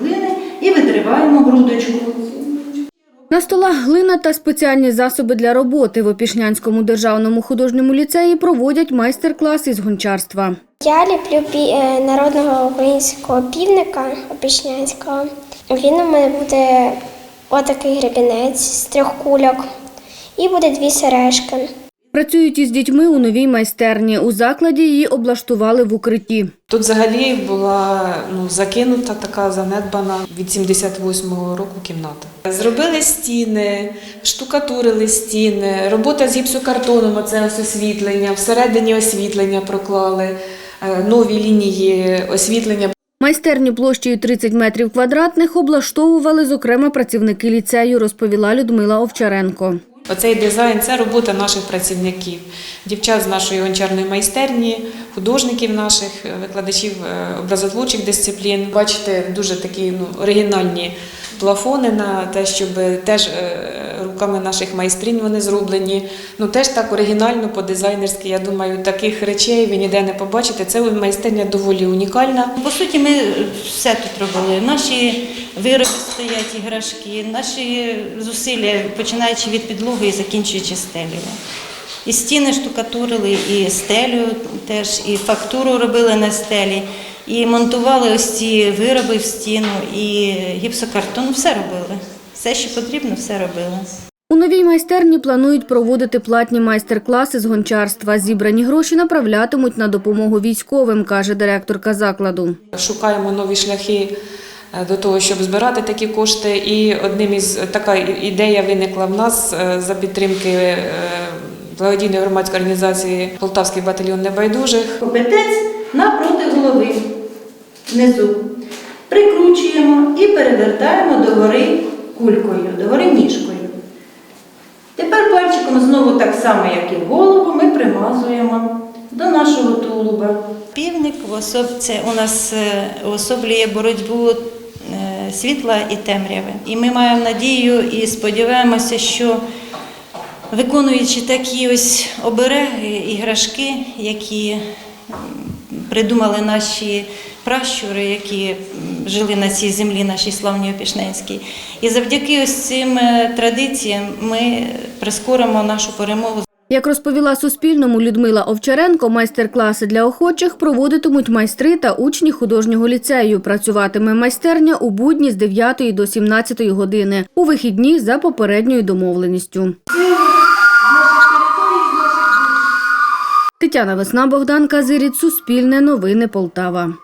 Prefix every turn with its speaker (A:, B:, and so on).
A: глини і витриваємо грудочку.
B: На столах глина та спеціальні засоби для роботи в Опішнянському державному художньому ліцеї проводять майстер-клас із гончарства.
C: Я ліплю пі- е, народного українського півника опішнянського. Він у мене буде отакий гребінець з трьох кульок і буде дві сережки.
B: Працюють із дітьми у новій майстерні. У закладі її облаштували в укритті.
D: Тут взагалі була ну, закинута така занедбана від 78-го року кімната. Зробили стіни, штукатурили стіни, робота з гіпсокартоном, оце ось освітлення, всередині освітлення проклали, е, нові лінії освітлення.
B: Майстерню площею 30 метрів квадратних облаштовували, зокрема, працівники ліцею, розповіла Людмила Овчаренко.
D: Оцей дизайн це робота наших працівників, дівчат з нашої гончарної майстерні, художників наших, е, викладачів е, образотворчих дисциплін. Бачите, дуже такі ну, оригінальні плафони на те, щоб теж е, руками наших майстринь вони зроблені. Ну теж так оригінально, по-дизайнерськи. Я думаю, таких речей ви ніде не побачите. Це майстерня доволі унікальна.
E: По суті, ми все тут робили. Наші вироби стоять, іграшки, наші зусилля, починаючи від підлоги і закінчуючи стелею. І стіни штукатурили, і стелю теж, і фактуру робили на стелі, і монтували ось ці вироби в стіну, і гіпсокартон. Все робили. Все, що потрібно, все робили.
B: Новій майстерні планують проводити платні майстер-класи з гончарства. Зібрані гроші направлятимуть на допомогу військовим, каже директорка закладу.
D: Шукаємо нові шляхи е, до того, щоб збирати такі кошти. І одним із така ідея виникла в нас е, за підтримки е, благодійної громадської організації Полтавський батальйон небайдужих.
A: Копитець напроти голови, внизу. Прикручуємо і перевертаємо догори кулькою, догори ніжкою. Тепер знову так само, як і в голову, ми примазуємо до нашого тулуба.
E: Півник в у нас особлює уособлює боротьбу е, світла і темряви. І ми маємо надію і сподіваємося, що виконуючи такі ось обереги, іграшки, які придумали наші пращури, які жили на цій землі, нашій славній Опішненській. І завдяки ось цим е, традиціям ми прискоримо нашу перемогу.
B: Як розповіла Суспільному Людмила Овчаренко, майстер-класи для охочих проводитимуть майстри та учні художнього ліцею. Працюватиме майстерня у будні з 9 до 17 години, у вихідні за попередньою домовленістю. Тетяна Весна, Богдан Казиріт, Суспільне новини Полтава.